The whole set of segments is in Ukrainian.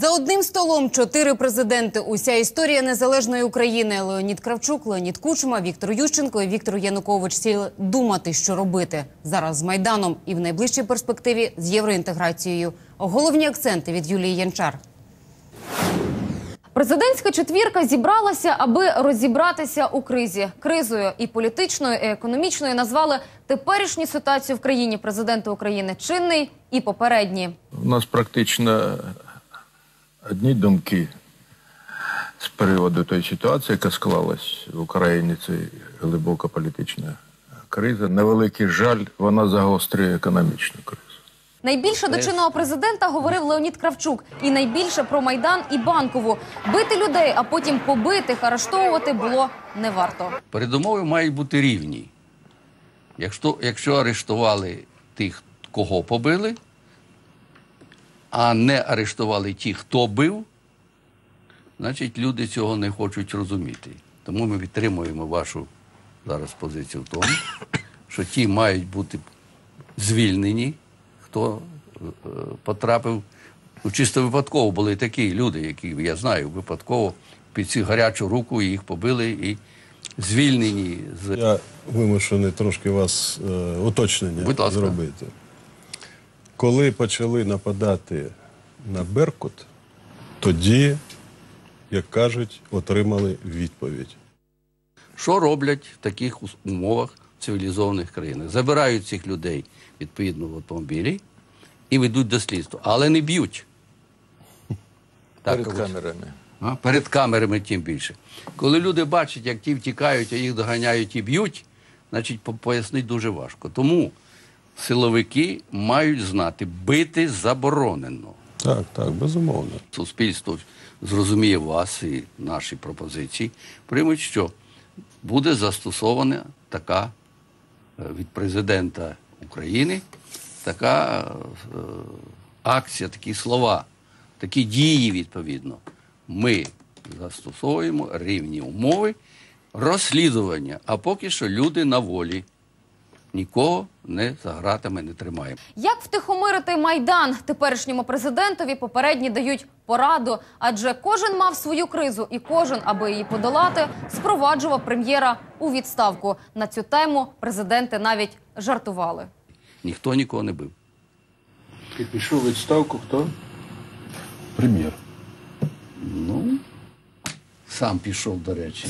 За одним столом чотири президенти. Уся історія незалежної України. Леонід Кравчук, Леонід Кучма, Віктор Ющенко і Віктор Янукович сіли думати, що робити зараз з майданом і в найближчій перспективі з євроінтеграцією. Головні акценти від Юлії Янчар. Президентська четвірка зібралася, аби розібратися у кризі. Кризою і політичною, і економічною назвали теперішню ситуацію в країні президента України чинний і попередній. У нас практично одні думки з приводу тої ситуації, яка склалась в Україні. Це глибока політична криза. Невеликий жаль, вона загострює економічну кризу. Найбільше до чинного президента говорив Леонід Кравчук. І найбільше про Майдан і Банкову. Бити людей, а потім побитих, арештовувати було не варто. Передумови мають бути рівні. Якщо, якщо арештували тих, кого побили, а не арештували ті, хто бив, значить люди цього не хочуть розуміти. Тому ми підтримуємо вашу зараз позицію в тому, що ті мають бути звільнені, хто е, потрапив. Ну, чисто випадково були такі люди, які я знаю, випадково під цю гарячу руку їх побили і звільнені з Я вимушений трошки вас е, уточнення Будь ласка. зробити. Коли почали нападати на Беркут, тоді, як кажуть, отримали відповідь. Що роблять в таких умовах цивілізованих країн? Забирають цих людей відповідно в автомобілі і ведуть до слідства, але не б'ють. Перед камерами. А? Перед камерами тим більше. Коли люди бачать, як ті втікають, а їх доганяють і б'ють, значить пояснити дуже важко. Тому силовики мають знати, бити заборонено. Так, так, безумовно. Суспільство зрозуміє вас і наші пропозиції, приймуть, що буде застосована така е, від президента України така е, акція, такі слова, такі дії відповідно. Ми застосовуємо рівні умови розслідування, а поки що люди на волі. Нікого не за гратами не тримаємо. Як втихомирити майдан теперішньому президентові попередні дають пораду, адже кожен мав свою кризу, і кожен, аби її подолати, спроваджував прем'єра у відставку. На цю тему президенти навіть жартували. Ніхто нікого не бив. І пішов у відставку хто? Прем'єр. Ну, сам пішов, до речі.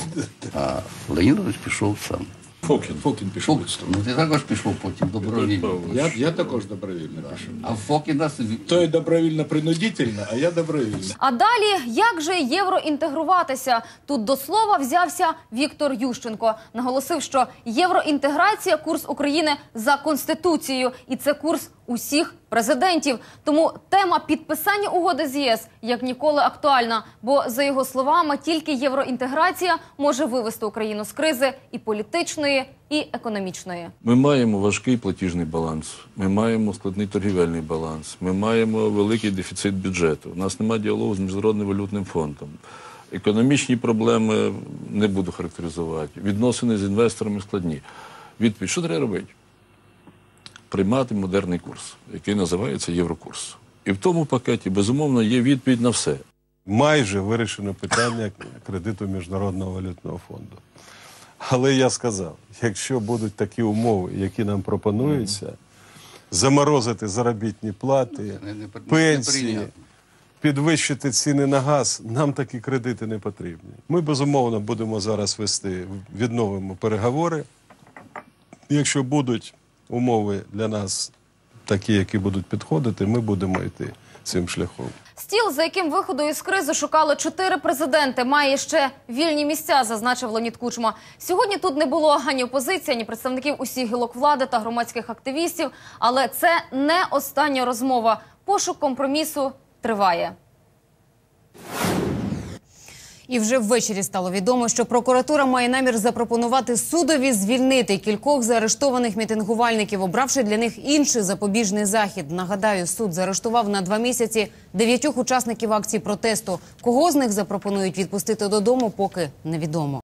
А Леонідович пішов сам. Фокін, Фокін пішов відставку. Ну, ти також пішов потім добровільно. Я, я також добровільно пішов. А Фокіна Той добровільно принудительно, а я добровільно. А далі як же євроінтегруватися? Тут до слова взявся Віктор Ющенко. Наголосив, що євроінтеграція курс України за конституцією, і це курс усіх президентів. Тому тема підписання угоди з ЄС як ніколи актуальна. Бо за його словами, тільки євроінтеграція може вивести Україну з кризи і політичної, і економічної. Ми маємо важкий платіжний баланс, ми маємо складний торгівельний баланс, ми маємо великий дефіцит бюджету. У нас немає діалогу з Міжнародним валютним фондом. Економічні проблеми не буду характеризувати. Відносини з інвесторами складні. Відповідь, що треба робити? Приймати модерний курс, який називається Єврокурс. І в тому пакеті, безумовно, є відповідь на все. Майже вирішено питання кредиту Міжнародного валютного фонду. Але я сказав, якщо будуть такі умови, які нам пропонуються, заморозити заробітні плати, пенсії, підвищити ціни на газ, нам такі кредити не потрібні. Ми безумовно будемо зараз вести, відновимо переговори. Якщо будуть умови для нас такі, які будуть підходити, ми будемо йти цим шляхом. Стіл, за яким виходу із кризи шукали чотири президенти, має ще вільні місця, зазначив Леонід Кучма. Сьогодні тут не було ані опозиції, ані представників усіх гілок влади та громадських активістів. Але це не остання розмова. Пошук компромісу триває. І вже ввечері стало відомо, що прокуратура має намір запропонувати судові звільнити кількох заарештованих мітингувальників, обравши для них інший запобіжний захід. Нагадаю, суд заарештував на два місяці дев'ятьох учасників акції протесту. Кого з них запропонують відпустити додому, поки невідомо.